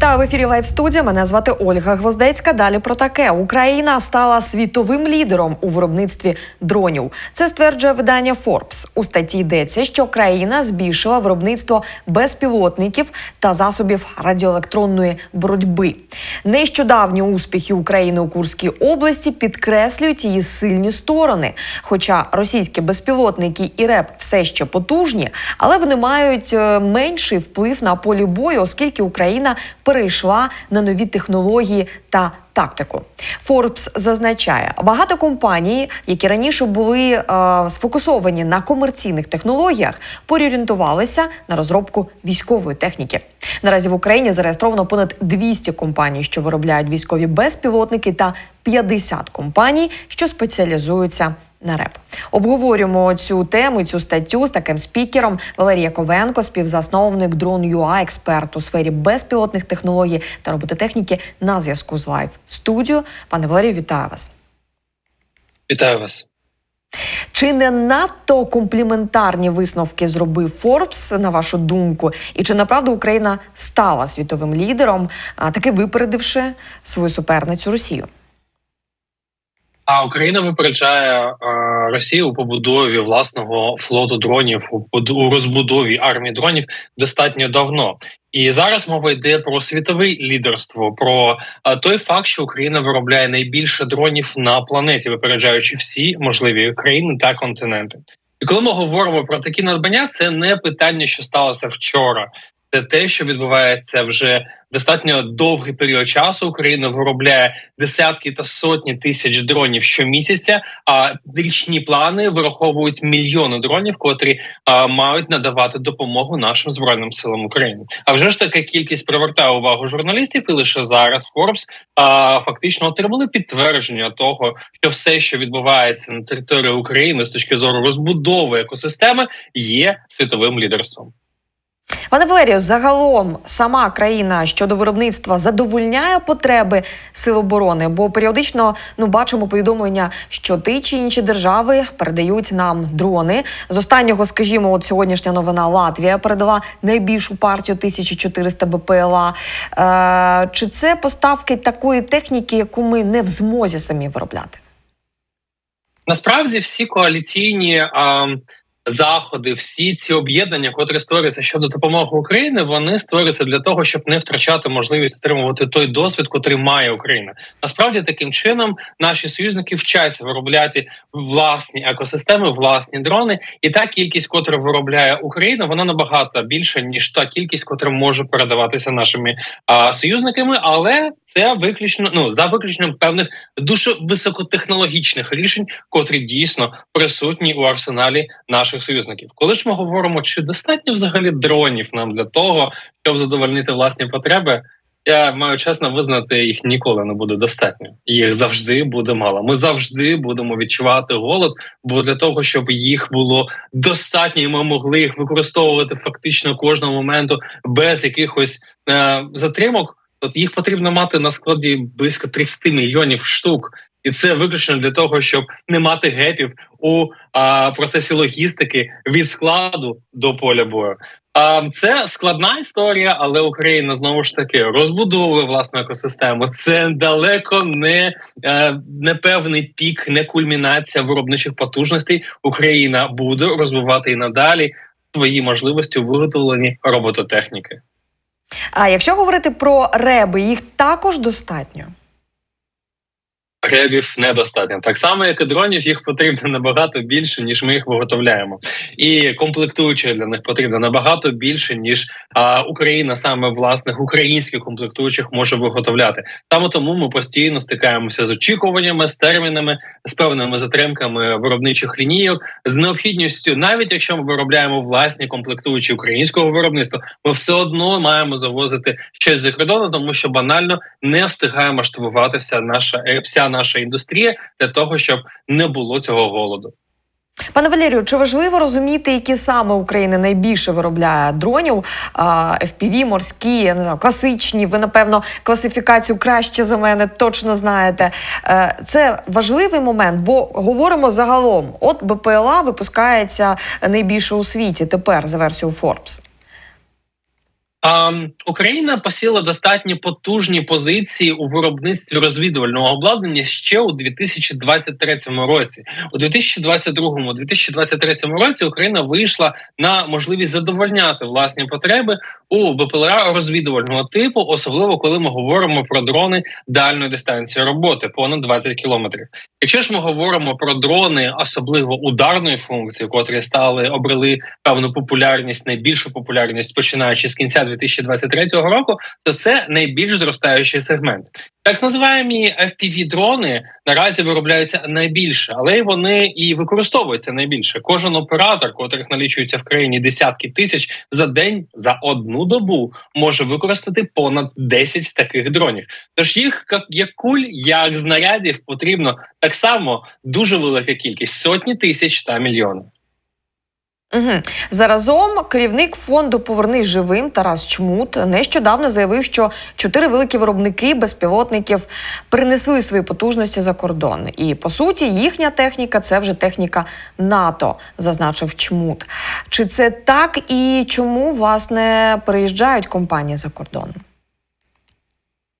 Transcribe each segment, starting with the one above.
Вітаю в ефірі Лайв студія. Мене звати Ольга Гвоздецька. Далі про таке Україна стала світовим лідером у виробництві дронів. Це стверджує видання Forbes. У статті йдеться, що країна збільшила виробництво безпілотників та засобів радіоелектронної боротьби. Нещодавні успіхи України у Курській області підкреслюють її сильні сторони. Хоча російські безпілотники і РЕП все ще потужні, але вони мають е, менший вплив на полі бою, оскільки Україна перейшла на нові технології та тактику. Forbes зазначає, багато компаній, які раніше були е, сфокусовані на комерційних технологіях, переорієнтувалися на розробку військової техніки. Наразі в Україні зареєстровано понад 200 компаній, що виробляють військові безпілотники, та 50 компаній, що спеціалізуються на РЕП. Обговорюємо цю тему, цю статтю з таким спікером Валерія Ковенко, співзасновник Drone.ua, експерт у сфері безпілотних технологій та робототехніки на зв'язку з Live Studio. Пане Валерію, вітаю вас. Вітаю вас. Чи не надто компліментарні висновки зробив Forbes, на вашу думку? І чи направду Україна стала світовим лідером, таки випередивши свою суперницю Росію? А Україна випереджає Росію у побудові власного флоту дронів у розбудові армії дронів достатньо давно. І зараз мова йде про світове лідерство, про той факт, що Україна виробляє найбільше дронів на планеті, випереджаючи всі можливі країни та континенти. І коли ми говоримо про такі надбання, це не питання, що сталося вчора. Це те, що відбувається вже достатньо довгий період часу. Україна виробляє десятки та сотні тисяч дронів щомісяця. А річні плани вираховують мільйони дронів, котрі а, мають надавати допомогу нашим збройним силам України. А вже ж така кількість привертає увагу журналістів, і лише зараз Forbes а, фактично отримали підтвердження того, що все, що відбувається на території України з точки зору розбудови екосистеми, є світовим лідерством. Пане Валерію, загалом сама країна щодо виробництва задовольняє потреби сил оборони, бо періодично ну бачимо повідомлення, що ті чи інші держави передають нам дрони. З останнього, скажімо, от сьогоднішня новина Латвія передала найбільшу партію 1400 БПЛА. Е, чи це поставки такої техніки, яку ми не в змозі самі виробляти? Насправді всі коаліційні а, заходи, всі ці об'єднання, котрі створюються щодо допомоги Україні, вони створюються для того, щоб не втрачати можливість отримувати той досвід, котрий має Україна. Насправді таким чином наші союзники вчаться виробляти власні екосистеми, власні дрони, і та кількість, котру виробляє Україна, вона набагато більша ніж та кількість, котра може передаватися нашими а, союзниками, але це виключно ну за виключенням певних дуже високотехнологічних рішень, котрі дійсно присутні у арсеналі наших союзників. Коли ж ми говоримо, чи достатньо взагалі дронів нам для того, щоб задовольнити власні потреби. Я маю чесно визнати, їх ніколи не буде достатньо. Їх завжди буде мало. Ми завжди будемо відчувати голод, бо для того, щоб їх було достатньо, і ми могли їх використовувати фактично кожного моменту без якихось е, затримок. От їх потрібно мати на складі близько 30 мільйонів штук, і це виключно для того, щоб не мати гепів у а, процесі логістики від складу до поля бою. А це складна історія, але Україна знову ж таки розбудовує власну екосистему. Це далеко не, е, не певний пік, не кульмінація виробничих потужностей. Україна буде розвивати і надалі свої можливості у виготовленні робототехніки. А якщо говорити про реби, їх також достатньо. Ребів недостатньо. Так само, як і дронів, їх потрібно набагато більше, ніж ми їх виготовляємо. І комплектуючих для них потрібно набагато більше, ніж а, Україна саме власних українських комплектуючих може виготовляти. Саме тому ми постійно стикаємося з очікуваннями, з термінами, з певними затримками виробничих лінійок, з необхідністю, навіть якщо ми виробляємо власні комплектуючі українського виробництва, ми все одно маємо завозити щось за кордону, тому що банально не встигає масштабувати вся наша е, вся наша індустрія для того, щоб не було цього голоду. Пане Валерію, чи важливо розуміти, які саме Україна найбільше виробляє дронів? FPV, морські, я не знаю, класичні. Ви напевно класифікацію краще за мене точно знаєте. Е, Це важливий момент, бо говоримо загалом. От БПЛА випускається найбільше у світі тепер за версією Forbes. Україна посіла достатньо потужні позиції у виробництві розвідувального обладнання ще у 2023 році. У 2022-2023 році Україна вийшла на можливість задовольняти власні потреби у БПЛА розвідувального типу, особливо коли ми говоримо про дрони дальної дистанції роботи понад 20 кілометрів. Якщо ж ми говоримо про дрони, особливо ударної функції, котрі стали обрели певну популярність, найбільшу популярність починаючи з кінця 2023 року, то це найбільш зростаючий сегмент. Так називаємо fpv дрони наразі виробляються найбільше, але й вони і використовуються найбільше. Кожен оператор, котрих налічується в країні десятки тисяч за день за одну добу, може використати понад 10 таких дронів. Тож їх як, куль, як знарядів потрібно так само дуже велика кількість сотні тисяч та мільйонів. Угу. Заразом керівник фонду Повернись живим Тарас Чмут нещодавно заявив, що чотири великі виробники безпілотників принесли свої потужності за кордон. І по суті, їхня техніка це вже техніка НАТО, зазначив Чмут. Чи це так і чому власне переїжджають компанії за кордон?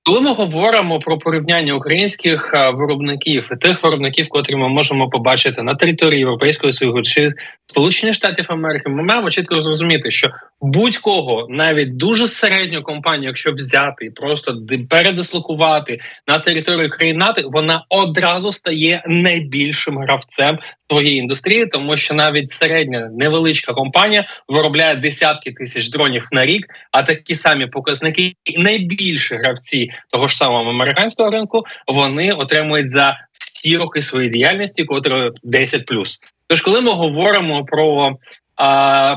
Коли ми говоримо про порівняння українських виробників і тих виробників, котрі ми можемо побачити на території Європейського Союзу чи Сполучених Штатів Америки, ми маємо чітко зрозуміти, що будь-кого, навіть дуже середню компанію, якщо взяти і просто ди- передислокувати на територію країн НАТО, вона одразу стає найбільшим гравцем своєї індустрії, тому що навіть середня невеличка компанія виробляє десятки тисяч дронів на рік, а такі самі показники найбільші гравці того ж самого американського ринку вони отримують за всі роки своєї діяльності, котре 10 Тож, коли ми говоримо про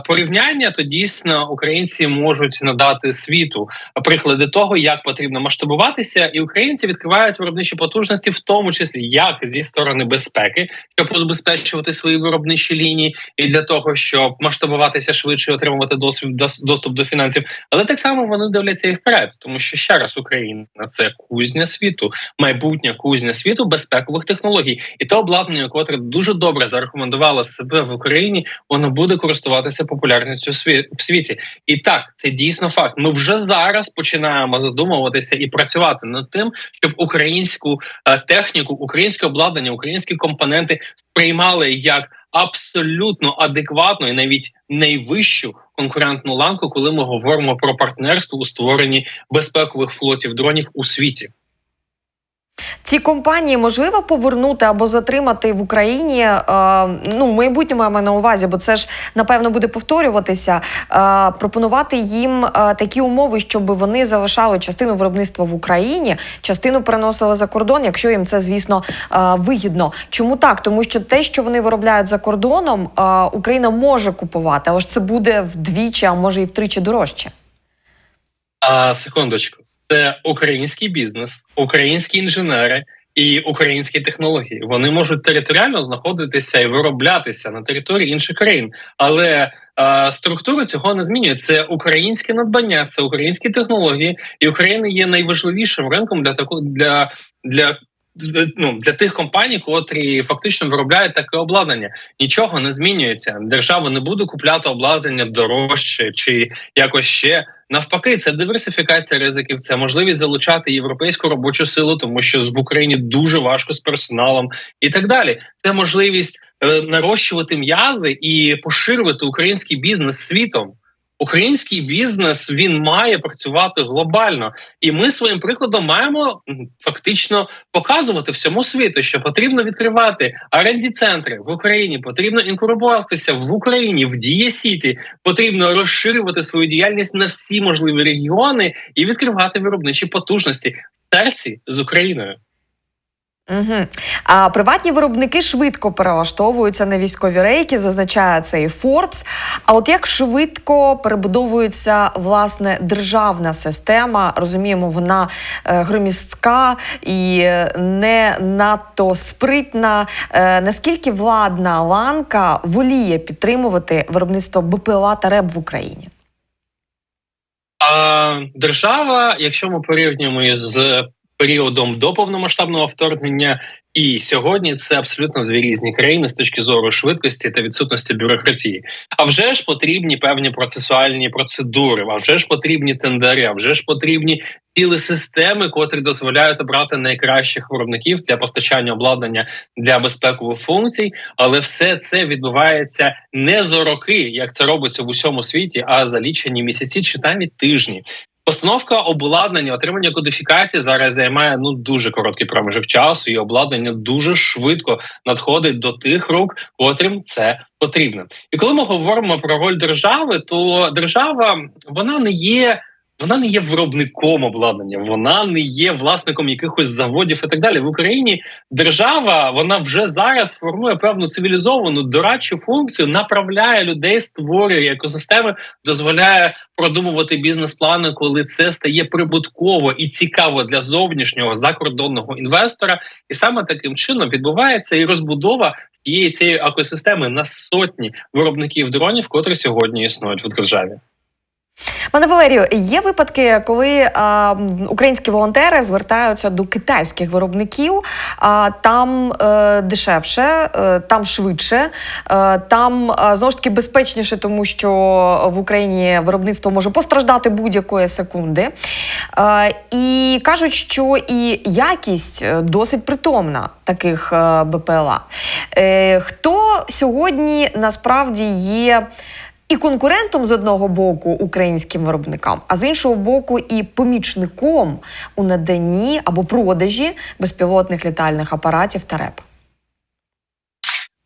порівняння, то дійсно українці можуть надати світу приклади того, як потрібно масштабуватися, і українці відкривають виробничі потужності, в тому числі як зі сторони безпеки, щоб забезпечувати свої виробничі лінії, і для того, щоб масштабуватися швидше, отримувати досвід доступ до фінансів. Але так само вони дивляться і вперед, тому що ще раз Україна це кузня світу, майбутня кузня світу безпекових технологій, і те обладнання, котре дуже добре зарекомендувало себе в Україні, воно буде користуватися популярністю в світі. І так, це дійсно факт. Ми вже зараз починаємо задумуватися і працювати над тим, щоб українську е, техніку, українське обладнання, українські компоненти сприймали як абсолютно адекватну і навіть найвищу конкурентну ланку, коли ми говоримо про партнерство у створенні безпекових флотів дронів у світі. Ці компанії можливо повернути або затримати в Україні. Е, ну, в майбутньому я маю на увазі, бо це ж напевно буде повторюватися. Е, пропонувати їм е, такі умови, щоб вони залишали частину виробництва в Україні, частину переносили за кордон, якщо їм це, звісно, е, вигідно. Чому так? Тому що те, що вони виробляють за кордоном, е, Україна може купувати, але ж це буде вдвічі, а може і втричі дорожче. А секундочку, це український бізнес, українські інженери і українські технології. Вони можуть територіально знаходитися і вироблятися на території інших країн, але е, структура цього не змінює. Це українське надбання, це українські технології, і Україна є найважливішим ринком для таку для. для Ну, для тих компаній, котрі фактично виробляють таке обладнання, нічого не змінюється. Держава не буде купляти обладнання дорожче чи якось ще. Навпаки, це диверсифікація ризиків, це можливість залучати європейську робочу силу, тому що в Україні дуже важко з персоналом і так далі. Це можливість е, нарощувати м'язи і поширювати український бізнес світом. Український бізнес він має працювати глобально, і ми своїм прикладом маємо фактично показувати всьому світу, що потрібно відкривати rd центри в Україні, потрібно інкурбуватися в Україні, в Дія Сіті, потрібно розширювати свою діяльність на всі можливі регіони і відкривати виробничі потужності в серці з Україною. Угу. А приватні виробники швидко перелаштовуються на військові рейки, зазначає це і Forbes. А от як швидко перебудовується власне державна система, розуміємо, вона е, громістка і е, не надто спритна. Е, наскільки владна ланка воліє підтримувати виробництво БПЛА та РЕБ в Україні? А держава, якщо ми порівнюємо з періодом до повномасштабного вторгнення. І сьогодні це абсолютно дві різні країни з точки зору швидкості та відсутності бюрократії. А вже ж потрібні певні процесуальні процедури, а вже ж потрібні тендери, а вже ж потрібні цілі системи, котрі дозволяють обрати найкращих виробників для постачання обладнання для безпекових функцій. Але все це відбувається не за роки, як це робиться в усьому світі, а за лічені місяці чи навіть тижні. Постановка обладнання, отримання кодифікації зараз займає ну дуже короткий проміжок часу, і обладнання дуже швидко надходить до тих рук, котрим це потрібно. І коли ми говоримо про роль держави, то держава вона не є. Вона не є виробником обладнання, вона не є власником якихось заводів і так далі. В Україні держава вона вже зараз формує певну цивілізовану дорадчу функцію, направляє людей, створює екосистеми, дозволяє продумувати бізнес-плани, коли це стає прибутково і цікаво для зовнішнього закордонного інвестора. І саме таким чином відбувається і розбудова тієї цієї екосистеми на сотні виробників дронів, котрі сьогодні існують в державі. Пане Валерію, є випадки, коли а, українські волонтери звертаються до китайських виробників, а там е, дешевше, е, там швидше, е, там е, знову ж таки безпечніше, тому що в Україні виробництво може постраждати будь-якої секунди. Е, і кажуть, що і якість е, досить притомна таких е, БПЛА. Е, хто сьогодні насправді є і конкурентом з одного боку українським виробникам, а з іншого боку, і помічником у наданні або продажі безпілотних літальних апаратів та РЕП.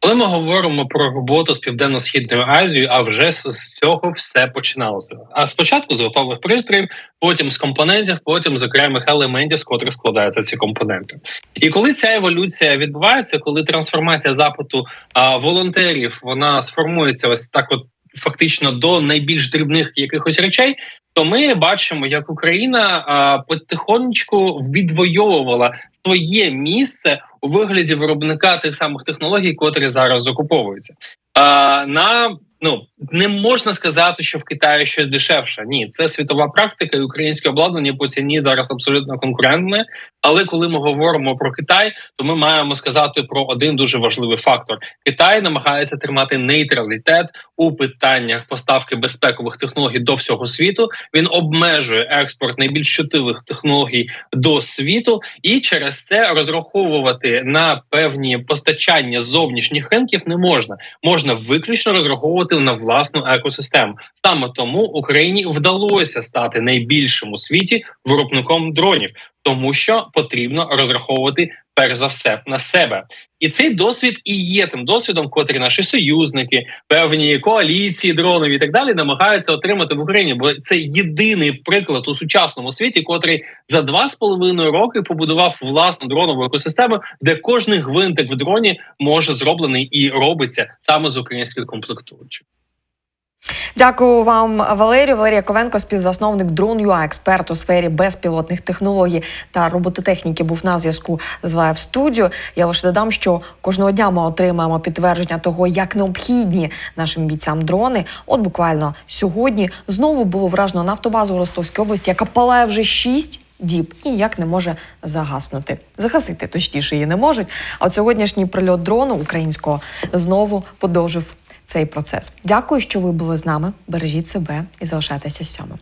Коли ми говоримо про роботу з південно-східною Азією, а вже з цього все починалося. А спочатку з готових пристроїв, потім з компонентів, потім з окремих елементів, з котрих складаються ці компоненти. І коли ця еволюція відбувається, коли трансформація запиту а, волонтерів вона сформується ось так, от фактично до найбільш дрібних якихось речей. То ми бачимо, як Україна а, потихонечку відвоювала своє місце у вигляді виробника тих самих технологій, котрі зараз окуповуються. А, на ну не можна сказати, що в Китаї щось дешевше. Ні, це світова практика, і українське обладнання по ціні зараз абсолютно конкурентне. Але коли ми говоримо про Китай, то ми маємо сказати про один дуже важливий фактор: Китай намагається тримати нейтралітет у питаннях поставки безпекових технологій до всього світу. Він обмежує експорт найбільш чутливих технологій до світу, і через це розраховувати на певні постачання зовнішніх ринків не можна. Можна виключно розраховувати на власну екосистему. Саме тому Україні вдалося стати найбільшим у світі виробником дронів, тому що потрібно розраховувати перш за все на себе. І цей досвід і є тим досвідом, котрі наші союзники, певні коаліції дронів і так далі намагаються отримати в Україні. Бо це єдиний приклад у сучасному світі, котрий за два з половиною роки побудував власну дронову екосистему, де кожний гвинтик в дроні може зроблений і робиться саме з українських комплектуючих. Дякую вам, Валерію. Валерія Ковенко, співзасновник Drone.ua, експерт у сфері безпілотних технологій та робототехніки, був на зв'язку з Live Studio. Я лише додам, що кожного дня ми отримаємо підтвердження того, як необхідні нашим бійцям дрони. От буквально сьогодні знову було вражено нафтобазу в Ростовській області, яка палає вже шість. Діб і ніяк не може загаснути. Загасити точніше її не можуть. А от сьогоднішній прильот дрону українського знову подовжив цей процес. Дякую, що ви були з нами. Бережіть себе і залишайтеся сьомим.